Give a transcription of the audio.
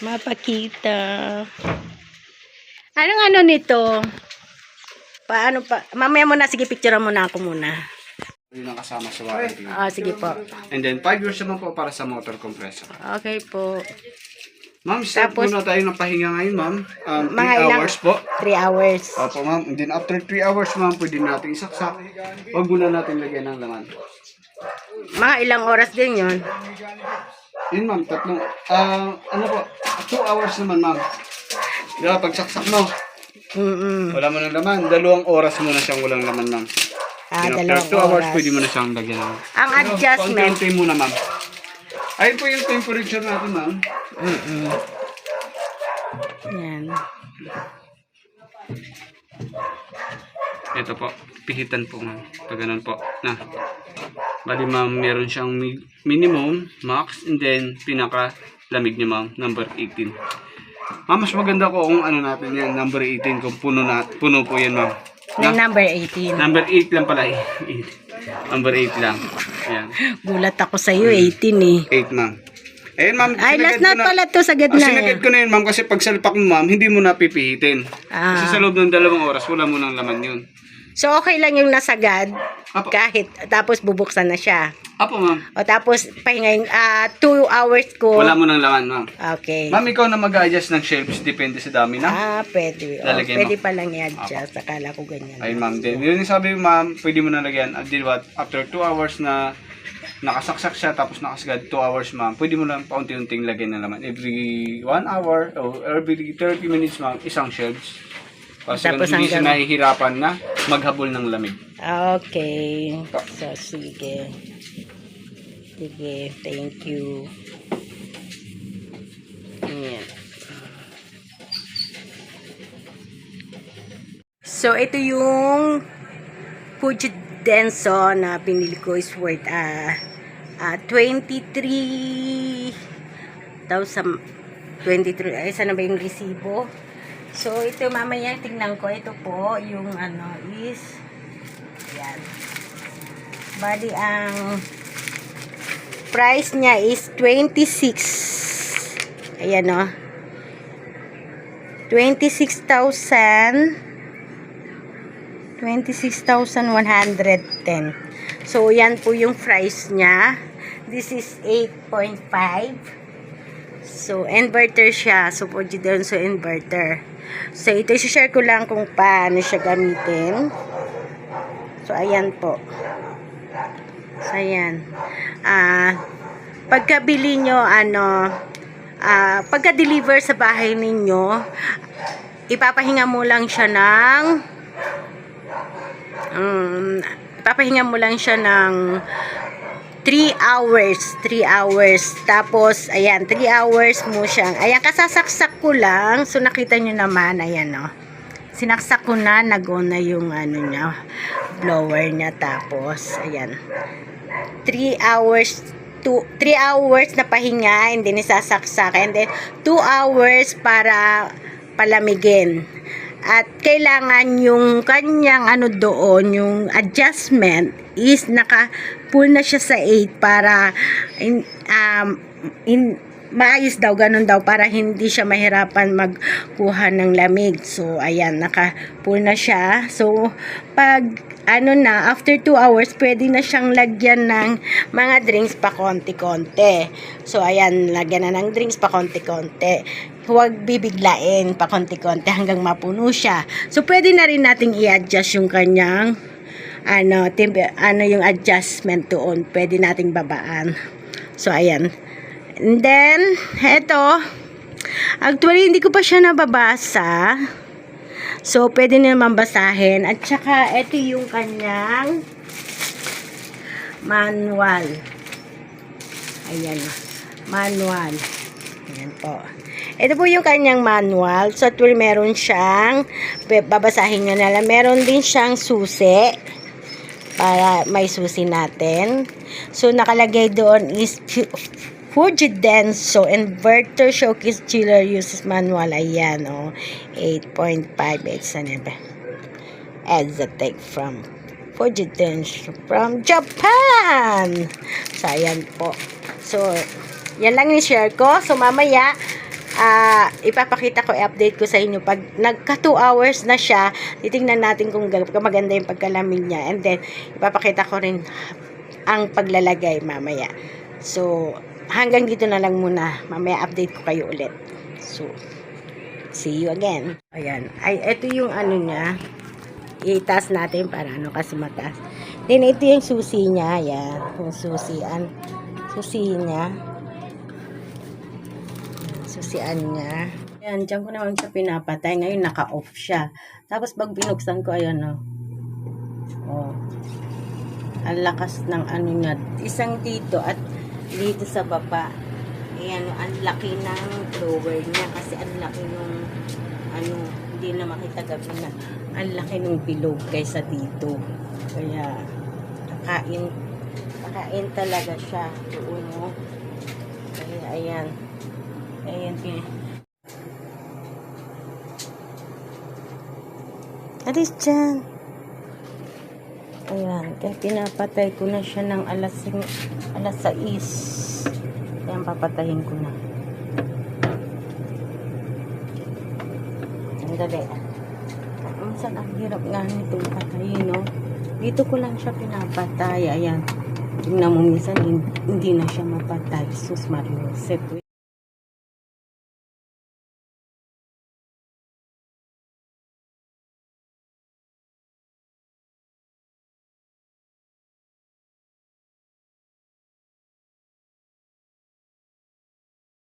mapakita. Anong ano nito? Paano pa? Mamaya muna, sige, picture mo na ako muna. Yun ang kasama sa warranty. Ah, sige po. And then, 5 years naman po para sa motor compressor. Okay po. Ma'am, start Tapos- muna tayo ng pahinga ngayon, ma'am. Um, 3 Mga ilang- hours po. 3 hours. Opo, ma'am. And then, after 3 hours, ma'am, pwede natin isaksak. Huwag muna natin lagyan ng laman. Mga ilang oras din yon. Yun, ma'am. Tatlong, ah, ano po, 2 hours naman, ma'am. Diba, pag saksak mo, Mm-mm. wala mo ng laman. Dalawang oras mo na siyang walang laman, ma'am. Ah, dalawang after 2 hours, oras. pwede mo na siyang lagyan ng... Ang adjustment. Paunti-unti muna, ma'am. Ayun po yung temperature natin, ma'am. Yan. Ito po, pihitan po ma'am. Pag ganun po. Na. Bali ma'am, meron siyang mi- minimum, max, and then pinaka lamig niya ma'am, number 18. Ma'am, mas maganda ko kung ano natin yan, number 18, kung puno na, puno po yan ma'am. May number 18. Number 8 lang pala. eh. number 8 lang. Ayan. Gulat ako sa iyo, 18 eh. 8 ma'am. Ayun ma'am. Ay, sinagad last ko na- pala to sa Ah, gitna. sinagad ko na yun ma'am kasi pag salpak mo ma'am, hindi mo na pipihitin. Ah. Kasi sa loob ng dalawang oras, wala mo ng laman yun. So, okay lang yung nasagad. Apo. Kahit, tapos bubuksan na siya. Apo ma'am. O tapos, pahingayin, ah, 2 hours ko. Wala mo ng laman ma'am. Okay. Ma'am, ikaw na mag-adjust ng shelves, depende sa dami na. Ah, pwede. O, Lalagay mo. pwede palang i-adjust. Akala ko ganyan. Ayun ma'am, din. Yun yung sabi ma'am, pwede mo na lagyan. At di ba, after 2 hours na nakasaksak siya, tapos nakasagad 2 hours ma'am, pwede mo lang paunti-unting lagyan ng laman. Every 1 hour, o every 30 minutes ma'am, isang shelves. Kasi Tapos hindi siya nahihirapan na maghabol ng lamig. Okay. So, sige. Sige, thank you. Ayan. So, ito yung Fuji Denso na pinili ko is worth ah ah 23,000 23 ay sana ba yung resibo? So, ito mamaya tingnan ko. Ito po yung ano is yan. Bali, ang price niya is 26. Ayan o. 26,000 26,110. So, yan po yung price niya. This is 8.5. So, inverter siya. So, po doon so inverter. So, ito share ko lang kung paano siya gamitin. So, ayan po. So, ayan. Ah, pagkabili nyo, ano, ah, pagka-deliver sa bahay ninyo, ipapahinga mo lang siya ng um, ipapahinga mo lang siya ng 3 hours, 3 hours. Tapos, ayan, 3 hours mo siyang, ayan, kasasaksak ko lang. So, nakita nyo naman, ayan, no. Sinaksak ko na, nag-on na yung, ano niya, blower niya. Tapos, ayan, 3 hours, 2, 3 hours na pahinga, and then isasaksak. And then, 2 hours para palamigin. At kailangan yung kanyang ano doon, yung adjustment is naka full na siya sa 8 para in, um, in, maayos daw, ganun daw, para hindi siya mahirapan magkuha ng lamig. So, ayan, naka full na siya. So, pag ano na, after 2 hours, pwede na siyang lagyan ng mga drinks pa konti-konti. So, ayan, lagyan na ng drinks pa konti-konti. Huwag bibiglain pa konti-konti hanggang mapuno siya. So, pwede na rin nating i-adjust yung kanyang ano, ano yung adjustment doon. Pwede nating babaan. So, ayan. And then, eto, actually, hindi ko pa siya nababasa. So, pwede naman basahin. At saka, ito yung kanyang manual. Ayan. Manual. Ayan po. Ito po yung kanyang manual. So, actually, meron siyang, babasahin nyo na lang, meron din siyang susi para may susi natin. So, nakalagay doon is Fuji Inverter Showcase Chiller Uses Manual. Ayan, oh. 8.5. It's an Exotech from Fuji from Japan. So, ayan po. So, yan lang yung share ko. So, mamaya, ah, ipapakita ko, i-update ko sa inyo. Pag nagka 2 hours na siya, titingnan natin kung maganda yung pagkalamig niya. And then, ipapakita ko rin ang paglalagay mamaya. So, hanggang dito na lang muna. Mamaya update ko kayo ulit. So, see you again. Ayan. Ay, ito yung ano niya. Itaas natin para ano kasi mataas. Then, ito yung susi niya. Ayan. Yung susian. Susi niya. Susian niya. Ayan, dyan ko naman siya pinapatay. Ngayon, naka-off siya. Tapos, pag binuksan ko, ayan, oh. Oh. Ang lakas ng ano niya. Isang dito at dito sa baba. Ayan, ang laki ng blower niya. Kasi ang laki nung, ano, hindi na makita gabi na. Ang laki ng bilog kaysa dito. Kaya, kakain, kakain talaga siya. Doon, oh. Kaya, ayan. Ayan, pin- Alis dyan. Ayan, kaya pinapatay ko na siya ng alas, alas 6. Ayan, papatayin ko na. Ang dali. Minsan, ang hirap nga nitong patayin, no? Dito ko lang siya pinapatay. Ayan. Tingnan mo, minsan hin- hindi na siya mapatay. Sus Mario. Set,